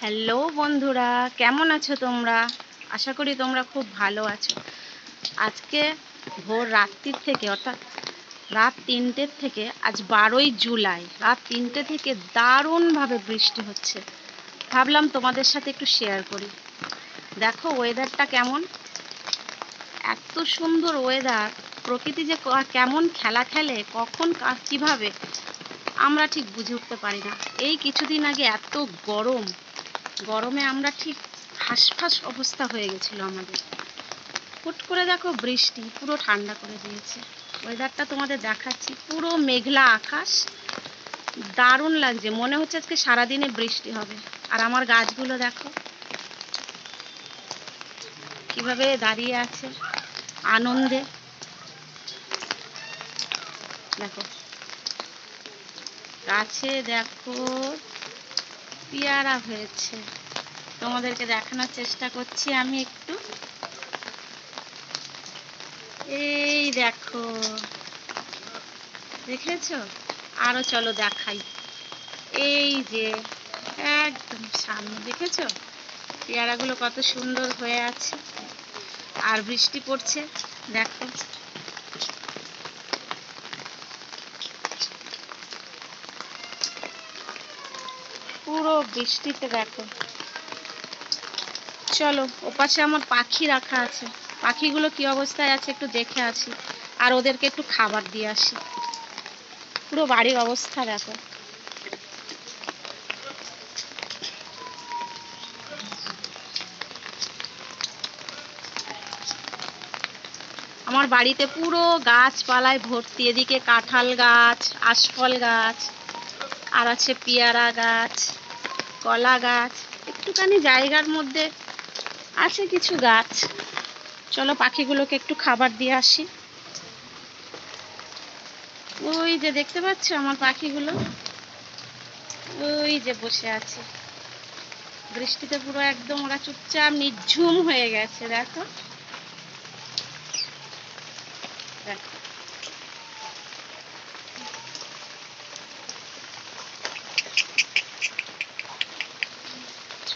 Hello বন্ধুরা, কেমন আছো তোমরা? আশা করি তোমরা খুব ভালো আছো। আজকে ভোর রাত্রির থেকে, অর্থাৎ রাত তিনটের থেকে, আজ বারোই জুলাই, রাত তিনটে থেকে দারুণভাবে বৃষ্টি হচ্ছে। ভাবলাম তোমাদের সাথে একটু শেয়ার করি। দেখো ওয়েদারটা কেমন? এত সুন্দর ওয়েদার প্রকৃতি যে কেমন খেলা খেলে, কখন কীভাবে, আমরা ঠিক বুঝে উঠতে পারি না। এই কিছুদিন আগে এত গরম গরমে আমরা ঠিক হাঁসফাঁস অবস্থা হয়ে গেছিল আমাদের। হুট করে দেখো বৃষ্টি, পুরো ঠান্ডা করে দিয়েছে। ওয়েদারটা তোমাদের দেখাচ্ছি, পুরো মেঘলা আকাশ। দারুণ লাগছে, মনে হচ্ছে আজকে সারাদিনে বৃষ্টি হবে। আর আমার গাছগুলো দেখো, কীভাবে দাঁড়িয়ে আছে আনন্দে। দেখো, গাছে দেখো পেয়ারা হয়েছে। তোমাদেরকে দেখানোর চেষ্টা করছি আমি একটু। এই দেখো। দেখেছ? আরও চলো দেখাই। এই যে, একদম সামনে। দেখেছ? পেয়ারাগুলো কত সুন্দর হয়ে আছে। আর বৃষ্টি পড়ছে, দেখো পুরো বৃষ্টিতে দেখো। চলো, ওপাশে আমার পাখি রাখা আছে। পাখিগুলো কি অবস্থায় আছে একটু দেখে আসি, আর ওদেরকে একটু খাবার দিয়ে আসি। পুরো বাড়ির অবস্থা দেখো। আমার বাড়িতে পুরো গাছপালায় ভর্তি, এদিকে কাঁঠাল গাছ আশফল গাছ, আর আছে পেয়ারা গাছ। কলা গাছ, একটুখানি জায়গার মধ্যে আছে কিছু গাছ। চলো পাখিগুলোকে একটু খাবার দিয়ে আসি। ওই যে দেখতে পাচ্ছ আমার পাখিগুলো? ওই যে বসে আছে। বৃষ্টিতে পুরো একদম ওরা চুপচাপ নিঝুম হয়ে গেছে, দেখো।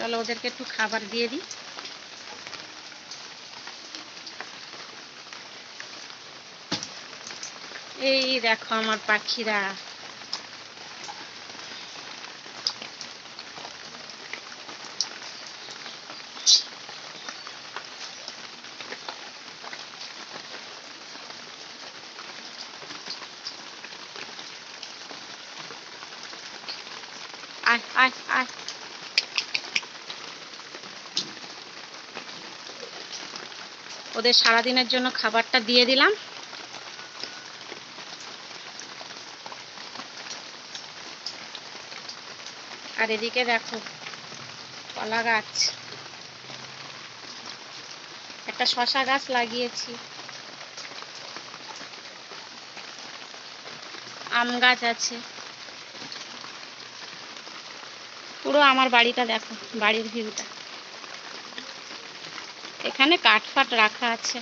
চলো ওদেরকে একটু খাবার দিয়ে দিই এই দেখো আমার পাখিরা আয় আয় আয় ওদের সারাদিনের জন্য খাবারটা দিয়ে দিলাম। আর এদিকে দেখো, কলা গাছ। একটা শশা গাছ লাগিয়েছি। আম গাছ আছে। পুরো আমার বাড়িটা দেখো, বাড়ির ভিউটা এখানে কাঠ ফাট রাখা আছে।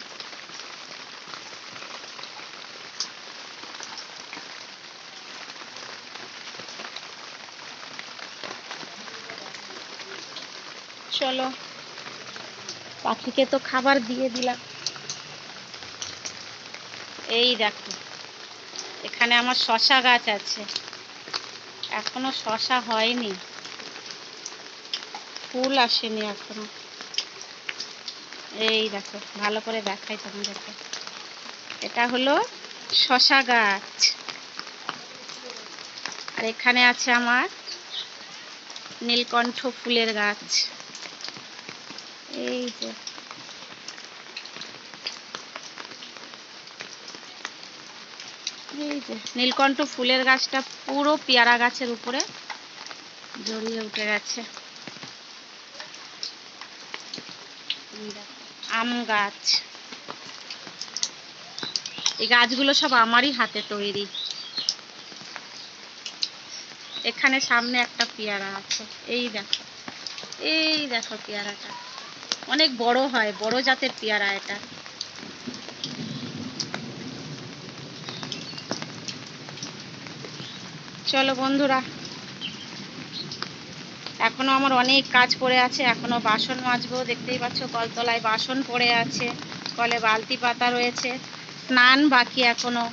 চলো, পাখিকে তো খাবার দিয়ে দিলাম। এই দেখো, এখানে আমার শশা গাছ আছে। এখনও শশা হয়নি। ফুল আসেনি এখনও। এই দেখো ভালো করে দেখাই তোমাদেরকে। এটা হলো শশা গাছ। আর এখানে আছে আমার নীলকণ্ঠ ফুলের গাছ। এই যে। এই যে নীলকণ্ঠ ফুলের গাছটা পুরো পেয়ারা গাছের উপরে জড়িয়ে উঠে গেছে। দেখো, আম গাছ। এই গাছগুলো সব আমারই হাতে তৈরি। এখানে সামনে একটা পেয়ারা আছে। এই দেখো এই দেখো পেয়ারাটা। অনেক বড় হয়, বড় জাতের পেয়ারা এটা। চলো বন্ধুরা এখনও আমার অনেক কাজ পড়ে আছে, এখনও বাসন মাজবো, দেখতেই পাচ্ছ কলতলায় বাসন পড়ে আছে, কলে বালতি পাতা রয়েছে, স্নান বাকি এখনও।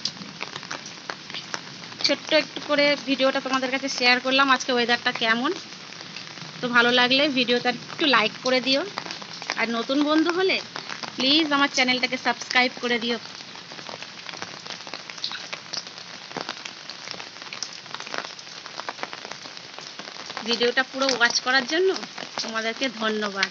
ছোট্ট একটু করে ভিডিওটা তোমাদের কাছে শেয়ার করলাম, আজকে ওয়েদারটা কেমন? তো ভালো লাগলে ভিডিওটা একটু লাইক করে দিও। আর নতুন বন্ধু হলে প্লিজ আমার চ্যানেলটাকে সাবস্ক্রাইব করে দিও। ভিডিওটা পুরো ওয়াচ করার জন্য তোমাদেরকে ধন্যবাদ।